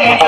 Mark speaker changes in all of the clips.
Speaker 1: Yeah.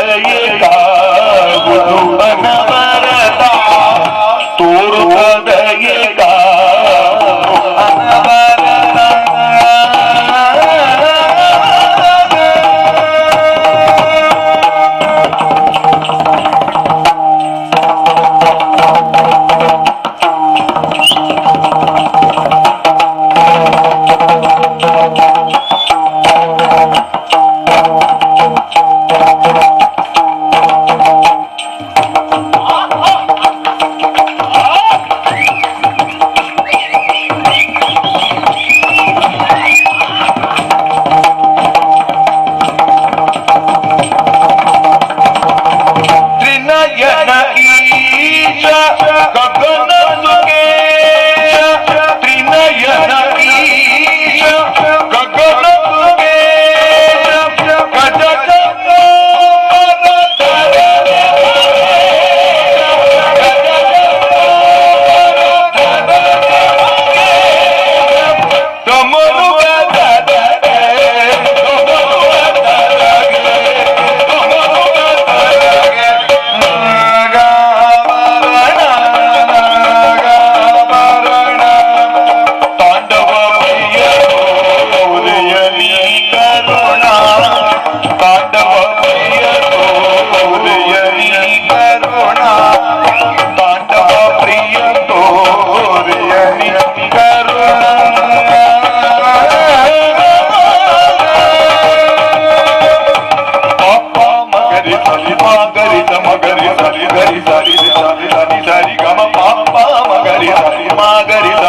Speaker 1: மாகரில்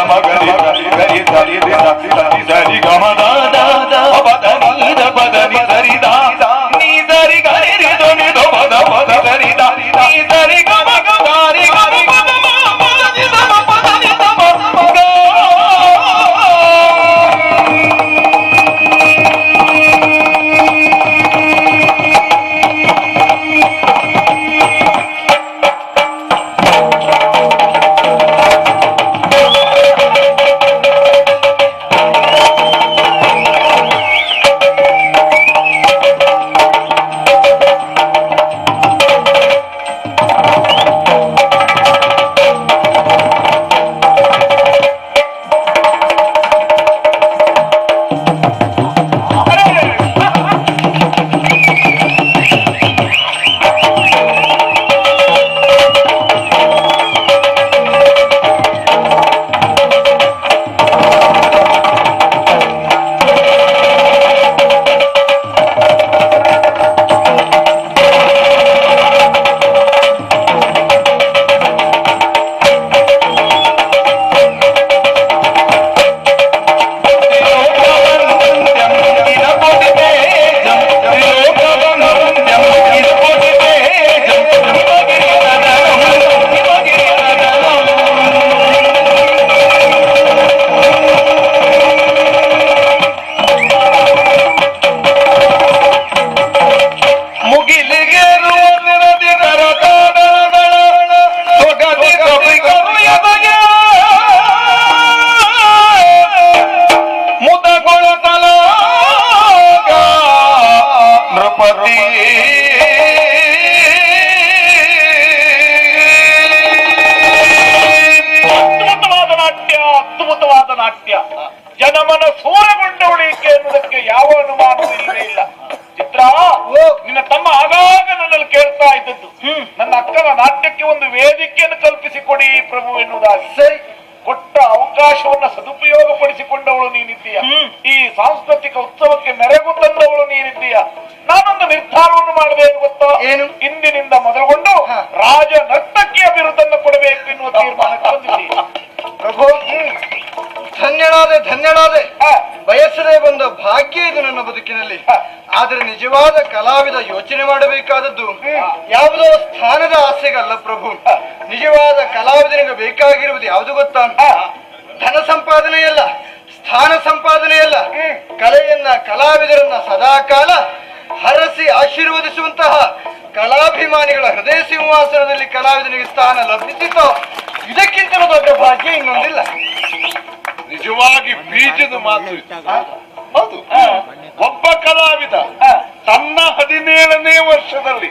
Speaker 1: ನಾಟ್ಯಕ್ಕೆ ಒಂದು ವೇದಿಕೆಯನ್ನು ಕಲ್ಪಿಸಿಕೊಡಿ ಪ್ರಭು ಎನ್ನುವುದಾಗಿ.
Speaker 2: ಸರಿ.
Speaker 1: ಕೊಟ್ಟ ಅವಕಾಶವನ್ನ ಸದುಪಯೋಗ ಪಡಿಸಿಕೊಂಡವಳು ನೀನಿದ್ದೀಯ ಈ ಸಾಂಸ್ಕೃತಿಕ ಉತ್ಸವಕ್ಕೆ ಮೆರಗು ತಂದವಳು ನೀನಿದ್ದೀಯ. ನಾನೊಂದು ನಿರ್ಧಾರವನ್ನು ಮಾಡಬೇಕು ಗೊತ್ತಾ?
Speaker 2: ಏನು?
Speaker 1: ಇಂದಿನಿಂದ ಮೊದಲುಗೊಂಡು. ರಾಜ ನರ್ತಕ್ಕೆ ಅಭಿವೃದ್ಧಿಯನ್ನು ಕೊಡಬೇಕು ಎನ್ನುವ ತೀರ್ಮಾನಕ್ಕೆ ಬಂದಿದ್ದೀಯ.
Speaker 2: ಪ್ರಭು ಧನ್ಯಳಾದೆ ಧನ್ಯಳಾದೆ.
Speaker 1: ಹ.
Speaker 2: ಬಯಸದೇ ಬಂದ ಭಾಗ್ಯ ಇದು ನನ್ನ ಬದುಕಿನಲ್ಲಿ. ಆದರೆ ನಿಜವಾದ ಕಲಾವಿದ ಯೋಚನೆ ಮಾಡಬೇಕಾದದ್ದು, ಯಾವುದೋ ಸ್ಥಾನದ ಆಸೆಗಲ್ಲ ಪ್ರಭು. ನಿಜವಾದ ಕಲಾವಿದನಿಗೆ ಬೇಕಾಗಿರುವುದು ಯಾವುದು ಗೊತ್ತಾ? ಧನ ಸಂಪಾದನೆಯಲ್ಲ, ಸ್ಥಾನ ಸಂಪಾದನೆಯಲ್ಲ. ಕಲೆಯನ್ನ ಕಲಾವಿದರನ್ನ ಸದಾಕಾಲ ಹರಸಿ ಆಶೀರ್ವದಿಸುವಂತಹ ಕಲಾಭಿಮಾನಿಗಳ ಹೃದಯ ಸಿಂಹಾಸನದಲ್ಲಿ ಕಲಾವಿದನಿಗೆ ಸ್ಥಾನ ಲಭಿಸಿತೋ. ಇದಕ್ಕಿಂತಲೂ ದೊಡ್ಡ ಭಾಗ್ಯ ಇನ್ನೊಂದಿಲ್ಲ.
Speaker 1: ನಿಜವಾಗಿ ಬೀಜದ ಮಾತು. ಹೌದು. ಒಬ್ಬ ಕಲಾವಿದ ತನ್ನ ಹದಿನೇಳನೇ ವರ್ಷದಲ್ಲಿ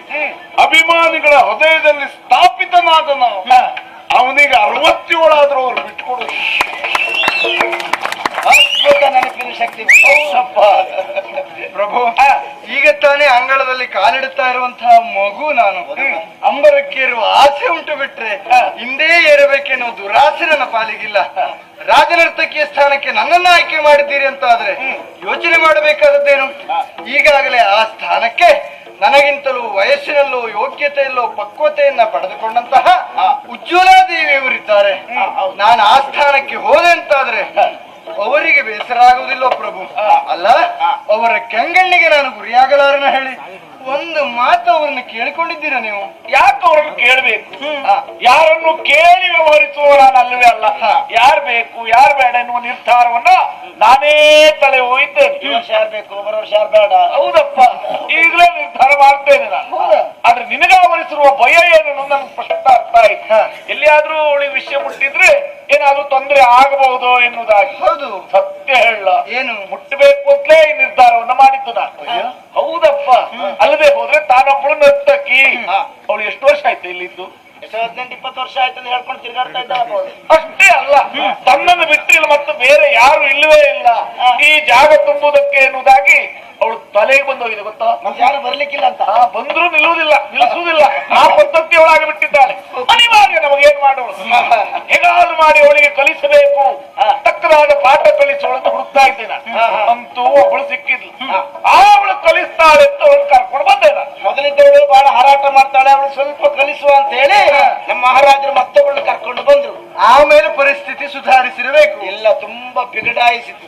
Speaker 1: ಅಭಿಮಾನಿಗಳ ಹೃದಯದಲ್ಲಿ ಸ್ಥಾಪಿತನಾದ ನಾವು ಅವನಿಗೆ ಅರವತ್ತೇಳಾದ್ರೂ ಅವ್ರು ಬಿಟ್ಕೊಡು.
Speaker 2: ಅದ್ಭುತ ನೆನಪಿನ ಶಕ್ತಿ. ಹೌದಪ್ಪ ಪ್ರಭು ಈಗ ತಾನೇ ಅಂಗಳದಲ್ಲಿ ಕಾಲಿಡುತ್ತಾ ಇರುವಂತಹ ಮಗು ನಾನು. ಅಂಬರಕ್ಕೇರುವ ಆಸೆ ಉಂಟು ಬಿಟ್ರೆ ಹಿಂದೆ ಏರಬೇಕೆನ್ನೋ ದುರಾಸೆ ನನ್ನ ಪಾಲಿಗಿಲ್ಲ ರಾಜನರ್ತಕೀಯ ಸ್ಥಾನಕ್ಕೆ ನನ್ನನ್ನ ಆಯ್ಕೆ ಮಾಡಿದ್ದೀರಿ ಅಂತ ಆದ್ರೆ ಯೋಚನೆ ಮಾಡಬೇಕಾದದ್ದೇನು? ಈಗಾಗಲೇ ಆ ಸ್ಥಾನಕ್ಕೆ ನನಗಿಂತಲೂ ವಯಸ್ಸಿನಲ್ಲೂ ಯೋಗ್ಯತೆಯಲ್ಲೂ ಪಕ್ವತೆಯನ್ನ ಪಡೆದುಕೊಂಡಂತಹ ಉಜ್ವಲಾ ದೇವಿಯವರಿದ್ದಾರೆ ನಾನು ಆ ಸ್ಥಾನಕ್ಕೆ ಹೋದೆ. ಅಂತಾದ್ರೆ ಅವರಿಗೆ ಬೇಸರ ಆಗುವುದಿಲ್ಲ ಪ್ರಭು. ಅಲ್ಲ ಅವರ ಕೆಂಗಣ್ಣಿಗೆ ನಾನು ಗುರಿಯಾಗಲಾರನ ಹೇಳಿ. ಒಂದು ಮಾತು ಅವರನ್ನು ಕೇಳಿಕೊಂಡಿದ್ದೀರಾ ನೀವು?
Speaker 3: ಯಾಕೆ ಅವ್ರನ್ನು ಕೇಳಬೇಕು? ಯಾರನ್ನು ಕೇಳಿ ವ್ಯವಹರಿಸುವ ನಾನು ಅಲ್ಲವೇ ಅಲ್ಲ ಯಾರು ಬೇಕು ಯಾರು ಬೇಡ ಎನ್ನುವ ನಿರ್ಧಾರವನ್ನ ನಾನೇ ತಲೆ ಹೋಗಿದ್ದೇನೆ
Speaker 2: ಯಾರು ಬೇಕು? ಬರೋ ಯಾರು ಬೇಡ?
Speaker 3: ಹೌದಪ್ಪ. ಈಗಲೇ ನಿರ್ಧಾರ ಮಾಡ್ತೇನೆ ನಾನು. ಆದ್ರೆ ನಿನಗೆ ಆವರಿಸಿರುವ ಭಯ ಏನು ನನ್ನ ನನ್ಗೆ ಸ್ಪಷ್ಟ ಅರ್ಥ ಆಯ್ತು ಎಲ್ಲಿಯಾದ್ರೂ ಅವಳಿಗೆ ವಿಷಯ ಮುಟ್ಟಿದ್ರೆ ಏನಾದ್ರೂ ತೊಂದರೆ ಆಗಬಹುದು ಎನ್ನುವುದಾಗಿ
Speaker 2: ಹೌದು.
Speaker 3: ಸತ್ಯ ಹೇಳ.
Speaker 2: ಏನು?
Speaker 3: ಮುಟ್ಟಬೇಕು ಅಂತಲೇ ಈ ನಿರ್ಧಾರವನ್ನ ಮಾಡಿದ್ದು ನಾನು. ಹೌದಪ್ಪ. ಅಲ್ಲದೆ ಹೋದ್ರೆ ತಾನೊಬ್ಬಳು ನರ್ತಕಿ. ಅವಳು ಎಷ್ಟು ವರ್ಷ ಆಯ್ತು ಇಲ್ಲಿದ್ದು?
Speaker 2: ಹದಿನೆಂಟು ಇಪ್ಪತ್ತು ವರ್ಷ ಆಯ್ತು ಅಂತ ಹೇಳ್ಕೊಂಡು ತಿರುಗಾಡ್ತಾ ಇದ್ದ
Speaker 3: ಅಷ್ಟೇ ಅಲ್ಲ. ತನ್ನನ್ನು ಬಿಟ್ಟು ಇಲ್ಲ ಮತ್ತು ಬೇರೆ ಯಾರು ಇಲ್ಲವೇ ಇಲ್ಲ. ಈ ಜಾಗ ತುಂಬುವುದಕ್ಕೆ ಎನ್ನುವುದಾಗಿ ಅವಳು ತಲೆಗೆ ಬಂದೋಗಿದೆ ಗೊತ್ತಾ?
Speaker 2: ಯಾರು ಬರ್ಲಿಕ್ಕಿಲ್ಲ ಅಂತ?
Speaker 3: ಬಂದ್ರು ಬಂದ್ರೂ ನಿಲ್ಲುವುದಿಲ್ಲ ನಿಲ್ಲಿಸುವುದಿಲ್ಲ. ಆ ಪದ್ಧತಿ ಒಳಗೆ ಬಿಟ್ಟಿದ್ದಾಳೆ ಅನಿವಾರ್ಯ ನಮಗೆ ಏನ್ ಮಾಡೋಳು ಹೇಗಾದ್ರೂ ಮಾಡಿ ಅವಳಿಗೆ ಕಲಿಸಬೇಕು. ತಕ್ಕದಾದ ಪಾಠ ಅಂತ ಹುಡುಕ್ತಾ ಇದ್ದೇನೆ. ಅಂತೂ ಅವಳು ಸಿಕ್ಕಿದ್ಲು. ಆ ಅವಳು ಕಲಿಸ್ತಾಳೆ ಅಂತ ಅವಳು ಕರ್ಕೊಂಡು ಬಂದೆ ನಾನು
Speaker 2: ಮೊದಲಿದ್ದವಳು ಬಹಳ ಹಾರಾಟ ಮಾಡ್ತಾಳೆ ಅವಳು ಸ್ವಲ್ಪ ಕಲಿಸುವ ಅಂತ ಹೇಳಿ ನಮ್ಮ ಮಹಾರಾಜರು ಮತ್ತೊಬ್ಬಳು ಕರ್ಕೊಂಡು ಬಂದ್ರು ಆಮೇಲೆ ಪರಿಸ್ಥಿತಿ ಸುಧಾರಿಸಿರಬೇಕು. ಇಲ್ಲ ತುಂಬಾ ಬಿಗಡಾಯಿಸಿತು.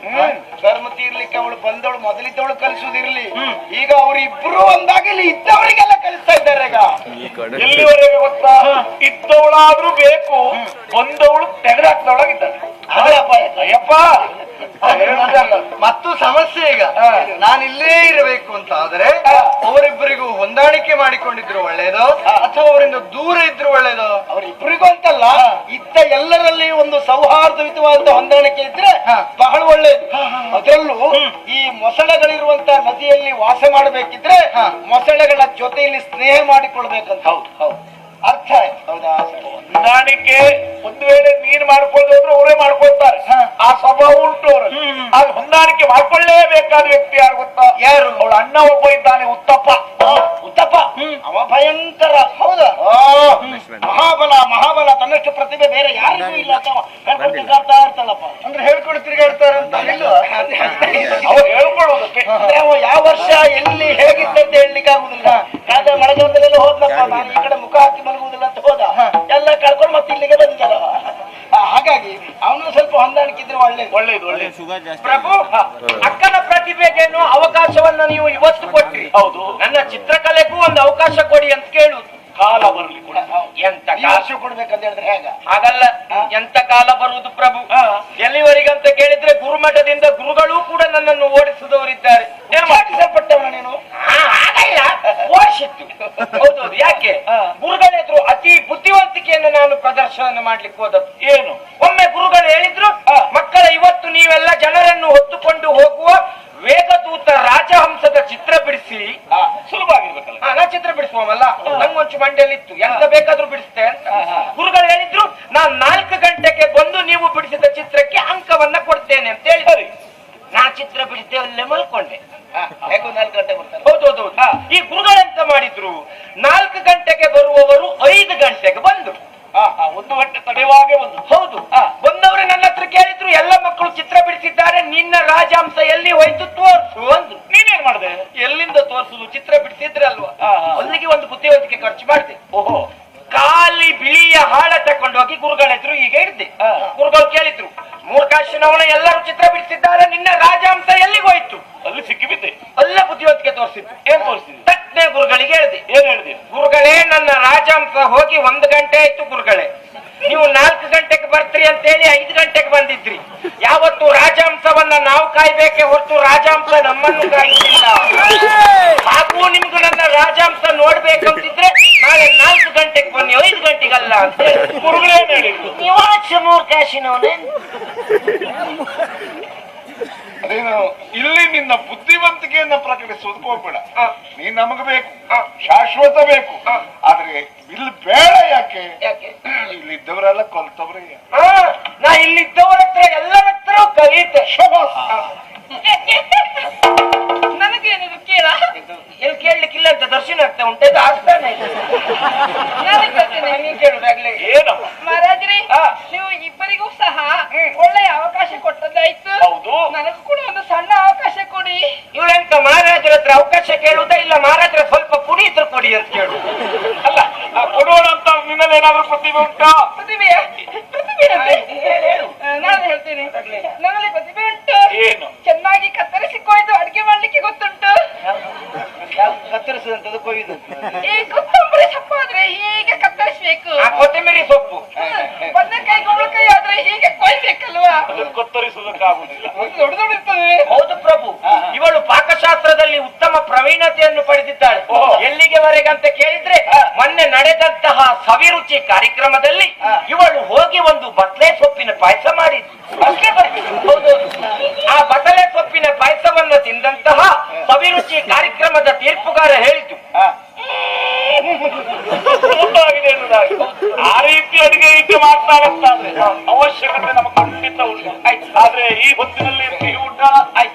Speaker 2: ಧರ್ಮ ತೀರ್ಲಿಕ್ಕೆ ಅವಳು ಬಂದವಳು ಮೊದಲಿದ್ದವಳು ಕಲಿಸುವುದಿರ್ಲಿ. ಈಗ ಅವರು ಇಬ್ರು ಒಂದಾಗಿ ಇಲ್ಲಿ ಇದ್ದವರಿಗೆಲ್ಲ ಕಲಿಸ್ತಾ ಇದ್ದಾರೆ ಈಗ.
Speaker 3: ಎಲ್ಲಿವರೆಗೆ ಗೊತ್ತಾ? ಇದ್ದವಳಾದ್ರೂ ಬೇಕು ಬಂದವಳು ತೆಗೆದಾಕ್ದವಳಾಗಿದ್ದಾಳೆ. ಅಯ್ಯಪ್ಪ! ಹೇಳ್ದಲ್ಲ.
Speaker 2: ಮತ್ತು ಸಮಸ್ಯೆ ಈಗ. ನಾನು ಇಲ್ಲೇ ಇರಬೇಕು ಅಂತ ಆದ್ರೆ ಅವರಿಬ್ಬರಿಗೂ ಹೊಂದಾಣಿಕೆ ಮಾಡಿಕೊಂಡಿದ್ರು ಒಳ್ಳೇದು ಅಥವಾ ಅವರಿಂದ ದೂರ ಇದ್ರು ಒಳ್ಳೇದು? ಅವರಿಬ್ಬರಿಗೂ ಅಂತಲ್ಲ ಇದ್ದ ಎಲ್ಲರಲ್ಲಿ ಒಂದು ಸೌಹಾರ್ದಯುತವಾದ ಹೊಂದಾಣಿಕೆ ಇದ್ರೆ ಬಹಳ ಒಳ್ಳೇದು. ಅದರಲ್ಲೂ ಈ ಮೊಸಳೆಗಳಿರುವಂತ ನದಿಯಲ್ಲಿ ವಾಸ ಮಾಡಬೇಕಿದ್ರೆ ಮೊಸಳೆಗಳ ಜೊತೆಯಲ್ಲಿ ಸ್ನೇಹ ಮಾಡಿಕೊಳ್ಬೇಕಂತ. ಹೌದು ಹೌದು. ಅರ್ಥ ಆಯ್ತು. ಹೌದಾ?
Speaker 3: ಹೊಂದಾಣಿಕೆ ಒಂದು ವೇಳೆ ನೀನ್ ಮಾಡ್ಕೊಳ್ಳೋದ್ರು ಅವರೇ ಮಾಡ್ಕೊಳ್ತಾರೆ. ಆ ಸ್ವಭಾವ ಉಂಟು ಅವರು ಅದು ಹೊಂದಾಣಿಕೆ ಮಾಡ್ಕೊಳ್ಳೇಬೇಕಾದ ವ್ಯಕ್ತಿ ಯಾರು ಗೊತ್ತಾ?
Speaker 2: ಯಾರು?
Speaker 3: ಅವಳ ಅಣ್ಣ ಒಬ್ಬ ಇದ್ದಾನೆ ಉತ್ತಪ್ಪ.
Speaker 2: ಉತ್ತಪ್ಪ. ಅವ ಭಯಂಕರ. ಹೌದಾ? ಮಹಾಬಲ ಮಹಾಬಲ ತನ್ನಷ್ಟು ಪ್ರತಿಭೆ ಬೇರೆ ಯಾರಿಗೂ ಇಲ್ಲ ತಿರ್ಗಾಡ್ತಾ ಅಂದ್ರೆ ಹೇಳ್ಕೊಂಡು ತಿರುಗಾಡ್ತಾರೆ ಅಂತ
Speaker 3: ಅವ್ರು ಹೇಳ್ಕೊಳ್ಳೋದಕ್ಕೆ.
Speaker 2: ಅಂದ್ರೆ ಅವ ಯಾವ ವರ್ಷ ಎಲ್ಲಿ ಹೇಗಿದ್ದಂತ ಹೇಳಲಿಕ್ಕೆ ಆಗುದಿಲ್ಲ ಯಾವ್ದು ಮಳೆಗಾಲದಲ್ಲೆಲ್ಲ ಹೋದ್ನಪ್ಪ ನಾನು ಈ ಕಡೆ ಮುಖ ಹಾಕಿ ಮಲಗುವುದಿಲ್ಲ ಅಂತ ಹೋದ. ಎಲ್ಲ ಕಳ್ಕೊಂಡು ಮತ್ತೆ ಇಲ್ಲಿಗೆ ಬಂದಿದ್ದಲ್ಲ. ಹಾಗಾಗಿ ಅವನು ಸ್ವಲ್ಪ ಹೊಂದಾಣಿಕೆ ಇದ್ರೆ ಒಳ್ಳೇದು
Speaker 3: ಒಳ್ಳೇದು. ಒಳ್ಳೇದು
Speaker 4: ಪ್ರಭು ಅಕ್ಕನ ಪ್ರತಿಭೆಗೇನು ಅವಕಾಶವನ್ನ ನೀವು ಇವತ್ತು ಕೊಟ್ರಿ.
Speaker 3: ಹೌದು.
Speaker 4: ನನ್ನ ಚಿತ್ರಕಲೆಗೂ ಒಂದು ಅವಕಾಶ ಕೊಡಿ ಅಂತ ಕೇಳುದು
Speaker 3: ಕಾಲ ಬರಲಿ ಕೂಡ.
Speaker 4: ಎಂತ
Speaker 2: ವರ್ಷ ಕೊಡ್ಬೇಕಂತ ಹೇಳಿದ್ರೆ ಹೇಗ?
Speaker 4: ಹಾಗಲ್ಲ. ಎಂತ ಕಾಲ ಬರುವುದು ಪ್ರಭು? ಎಲ್ಲಿವರೆಗಂತ ಕೇಳಿದ್ರೆ ಗುರುಮಠದಿಂದ ಗುರುಗಳು ಕೂಡ ನನ್ನನ್ನು ಓಡಿಸಿದವರಿದ್ದಾರೆ.
Speaker 2: ಏನು ಮಾಡಿಸಲ್ಪಟ್ಟವನ ನೀನು
Speaker 4: ಆ, ಹಾಗಲ್ಲ ಓಡಿಸಿತ್ತು ಹೌದೌದು ಯಾಕೆ ಗುರುಗಳೆದ್ರು ಅತಿ ಬುದ್ಧಿವಂತಿಕೆಯನ್ನು ಪ್ರದರ್ಶನ ಮಾಡ್ಲಿಕ್ಕೆ ಹೋದದ್ದು.
Speaker 3: ಏನು?
Speaker 4: ಒಮ್ಮೆ ಗುರುಗಳು ಹೇಳಿದ್ರು ಮಕ್ಕಳ ಇವತ್ತು ನೀವೆಲ್ಲ ಜನರನ್ನು ಹೊತ್ತುಕೊಂಡು ಹೋಗುವ ವೇಗದೂತ ರಾಜಹಂಸದ ಚಿತ್ರ ಬಿಡಿಸಿ.
Speaker 3: ಸುಲಭ ಆಗಿರ್ಬೇಕಲ್ಲ
Speaker 4: ನಾ ಚಿತ್ರ ಬಿಡಿಸುವಲ್ಲ ನಂಗೊಂಚು ಮಂಡ್ಯಲ್ಲಿ ಇತ್ತು ಎಂತ ಬೇಕಾದ್ರೂ ಬಿಡಿಸ್ತೆ ಅಂತ. ಗುರುಗಳು ಹೇಳಿದ್ರು ನಾನ್ ನಾಲ್ಕು ಗಂಟೆಗೆ ಬಂದು ನೀವು ಬಿಡಿಸಿದ ಚಿತ್ರಕ್ಕೆ ಅಂಕವನ್ನ ಕೊಡ್ತೇನೆ ಅಂತ ಹೇಳಿ ನಾ ಚಿತ್ರ ಬಿಡಿಸ್ದೆ ಅಲ್ಲೇ ಮಲ್ಕೊಂಡೆ.
Speaker 2: ಹೇಗೂ ನಾಲ್ಕು ಗಂಟೆ ಬರ್ತಾರೆ.
Speaker 4: ಹೌದೌದು ಈ ಗುರುಗಳೆಂತ ಮಾಡಿದ್ರು ನಾಲ್ಕು ಗಂಟೆಗೆ ಬರುವವರು ಐದು ಗಂಟೆಗೆ ಬಂದ್ರು.
Speaker 3: ಒಂದು ಗಂಟೆ ತಡೆಯುವಾಗೆ ಒಂದು.
Speaker 4: ಹೌದು. ಬಂದವರು ನನ್ನ ಹತ್ರ ಕೇಳಿದ್ರು ಎಲ್ಲ ಮಕ್ಕಳು ಚಿತ್ರ ಬಿಡಿಸಿದ್ದಾರೆ ನಿನ್ನ ರಾಜಾಂಶ ಎಲ್ಲಿ ಹೋಯ್ತು ತೋರ್ಸು ಅಂದ್ರು.
Speaker 3: ನೀನೇನ್ ಮಾಡಿದೆ?
Speaker 4: ಎಲ್ಲಿಂದ ತೋರ್ಸುದು ಚಿತ್ರ ಬಿಡಿಸಿದ್ರೆ ಅಲ್ವಾ?
Speaker 3: ಹಾ, ಹಾ.
Speaker 4: ಅಲ್ಲಿಗೆ ಒಂದು ಬುದ್ಧಿವಂತಿಕೆ ಖರ್ಚು ಮಾಡಿದೆ.
Speaker 3: ಓಹೋ.
Speaker 4: ಖಾಲಿ ಬಿಳಿಯ ಹಾಳ ತಕೊಂಡು ಹೋಗಿ ಗುರುಗಳೆದ್ರು ಈಗ ಹಿಡ್ದೆ ಗುರುಗಳು ಕೇಳಿದ್ರು ಮೂರ್ಖಾಶನವನ ಎಲ್ಲರೂ ಚಿತ್ರ ಬಿಡಿಸಿದ್ದಾರೆ ನಿನ್ನ ರಾಜಾಂಶ ಎಲ್ಲಿಗೆ ಹೋಯ್ತು?
Speaker 3: ಅಲ್ಲಿ ಸಿಕ್ಕಿಬಿದ್ದೆ.
Speaker 4: ಅಲ್ಲ ಬುದ್ಧಿವಂತಿಕೆ ತೋರಿಸಿದ್ದು
Speaker 3: ಏನ್
Speaker 4: ತೋರಿಸಿದ್ದೆ? ಗುರುಗಳಿಗೆ ಹೇಳಿದೆ.
Speaker 3: ಏನ್ ಹೇಳಿದೆ?
Speaker 4: ಗುರುಗಳೇ, ನನ್ನ ರಾಜಾಂಸ ಹೋಗಿ ಒಂದು ಗಂಟೆ ಆಯ್ತು ಗುರುಗಳೇ. ನೀವು ನಾಲ್ಕು ಗಂಟೆಗೆ ಬರ್ತೀರಿ ಅಂತ ಹೇಳಿ ಐದು ಗಂಟೆಗೆ ಬಂದಿದ್ರಿ. ಯಾವತ್ತು ರಾಜಹಂಸವನ್ನ ನಾವು ಕಾಯ್ಬೇಕೆ ಹೊರತು ರಾಜಾಂಸ ನಮ್ಮನ್ನು ಕಾಯುವುದಿಲ್ಲ. ಹಾಗೂ ನಿಮ್ಗೂ ನನ್ನ ರಾಜಹಂಸ ನೋಡ್ಬೇಕಂತಿದ್ರೆ ನಾಳೆ ನಾಲ್ಕು ಗಂಟೆಗೆ ಬನ್ನಿ, ಐದು ಗಂಟೆಗಲ್ಲ ಅಂತ ಹೇಳಿ
Speaker 3: ಹೇಳಿದ್ರು. ಹೇಳಿದ್ರು
Speaker 4: ನಿವಾಸ ಮೂರ್ಖಾಶಿನವನೇ
Speaker 3: ನೀನು ಇಲ್ಲಿ ನಿನ್ನ ಬುದ್ಧಿವಂತಿಕೆಯನ್ನ ಪ್ರಕಟಿಸುವುದಕ್ಕೆ ಹೋಗ್ಬೇಡ. ನೀನ್ ನಮಗ ಬೇಕು. ಶಾಶ್ವತ ಬೇಕು. ಆದ್ರೆ ಇಲ್ಲಿ ಬೇಡ ಯಾಕೆ?
Speaker 4: ಇಲ್ಲಿ
Speaker 3: ಇಲ್ಲಿದ್ದವರೆಲ್ಲ ಕೊಲ್ತವ್ರೆ
Speaker 4: ನಾ ಇಲ್ಲಿದ್ದವರ ಹತ್ರ ಎಲ್ಲರ ಹತ್ರ ಕಲಿತೆ.
Speaker 5: ನನಗೇನಿದು ಕೇಳ.
Speaker 4: ಎಲ್ಲಿ ಕೇಳಲಿಕ್ಕಿಲ್ಲ ಅಂತ ದರ್ಶನ ಆಗ್ತಾ ಉಂಟು. ಅದು ಆಗ್ತಾನೆ.
Speaker 5: ನಾನು ಕೇಳ್ತೇನೆ.
Speaker 4: ನೀನ್ ಕೇಳುದಾಗ್ಲೇ
Speaker 3: ಏನಮ್ಮ?
Speaker 5: ಮಹಾರಾಜ್ರಿ
Speaker 4: ಆ.
Speaker 5: ನೀವು ಇಬ್ಬರಿಗೂ ಸಹ ಒಳ್ಳೆಯ ಅವಕಾಶ ಕೊಟ್ಟದ್ದಾಯ್ತು.
Speaker 3: ಹೌದು.
Speaker 5: ನನಗೂ ಕೂಡ ಒಂದು ಸಣ್ಣ ಅವಕಾಶ ಕೊಡಿ.
Speaker 4: ಇವಳೆಂತ ಮಹಾರಾಜರ ಹತ್ರ ಅವಕಾಶ ಕೇಳುವುದಾ ಇಲ್ಲ. ಮಹಾರಾಜರ ಸ್ವಲ್ಪ ಪುಡಿ ಇದ್ರು ಕೊಡಿ ಅಂತ ಕೇಳು.
Speaker 3: ಅಲ್ಲ ಆ ಕೊಡೋಣ ಅಂತ ನಿನ್ನಲ್ಲಿ ಏನಾದ್ರೂ ಪ್ರತಿಭೆ ಉಂಟಾ?
Speaker 5: ಪ್ರತಿಭೆಯ? ಪ್ರತಿಭೆ? ಆ, ನಾನು ಹೇಳ್ತೇನೆ. ನನ್ನಲ್ಲಿ ಪ್ರತಿಭೆ ಉಂಟು
Speaker 3: ಏನು
Speaker 5: ಚೆನ್ನಾಗಿ ಕತ್ತರಿಸಿ ಕೊಯ್ದು ಅಡಿಗೆ ಮಾಡ್ಲಿಕ್ಕೆ ಗೊತ್ತುಂಟು
Speaker 2: ಕತ್ತರಿಸಿದಂತದ್ದು ಕೊಯ್ದು
Speaker 5: ಈ ಕೊತ್ತಂಬರಿ ಸೊಪ್ಪಾದ್ರೆ ಹೀಗೆ ಕತ್ತರಿಸ್ಬೇಕು?
Speaker 4: ಆ ಕೊತ್ತಂಬರಿ ಸೊಪ್ಪು.
Speaker 5: ಬದನೆಕಾಯಿ ಕುಂಬಳಕಾಯಿ ಆದ್ರೆ ಹೀಗೆ ಕೊಯ್ಬೇಕಲ್ವಾ?
Speaker 3: ಅದನ್ನು
Speaker 5: ದೊಡ್ಡ ದೊಡ್ಡ ಇರ್ತದೆ.
Speaker 4: ಹೌದು ಪ್ರಭು. ಇವಳು ಪಾಕಶಾಸ್ತ್ರದಲ್ಲಿ ಉತ್ತಮ ಪ್ರವೀಣತೆಯನ್ನು ಪಡೆದಿದ್ದಾಳೆ.
Speaker 3: ಎಲ್ಲಿಗೆವರೆಗಂತ
Speaker 4: ಎಲ್ಲಿಗೆವರೆಗೆ ಕೇಳಿದ್ರೆ ಮೊನ್ನೆ ನಡೆದಂತಹ ಸವಿರುಚಿ ಕಾರ್ಯಕ್ರಮದಲ್ಲಿ ಇವಳು ಹೋಗಿ ಒಂದು ಬತ್ಲೆ ಸೊಪ್ಪಿನ ಪಾಯಸ ಮಾಡಿದ್ಲು ಹೌದು. ಆ ಬಸಳೆ ಸೊಪ್ಪಿನ ಪಾಯಸವನ್ನು ತಿಂದಂತಹ ಸವಿರುಚಿ ಕಾರ್ಯಕ್ರಮದ ತೀರ್ಪುಗಾರ
Speaker 3: ಎನ್ನುವುದಾಗಿ ಆ ರೀತಿ ಅಡಿಗೆ ಇಟ್ಟು ಮಾಡ್ತಾರೆ ಅಂತಾದ್ರೆ ಅವಶ್ಯಕತೆ ನಮಗೆ ಖಂಡಿತ ಉಂಟು ಆಯ್ತು ಆದ್ರೆ ಈ ಹೊತ್ತಿನಲ್ಲಿ ಸಿಹಿ ಊಟ ಆಯ್ತು ಬನ್ನಿ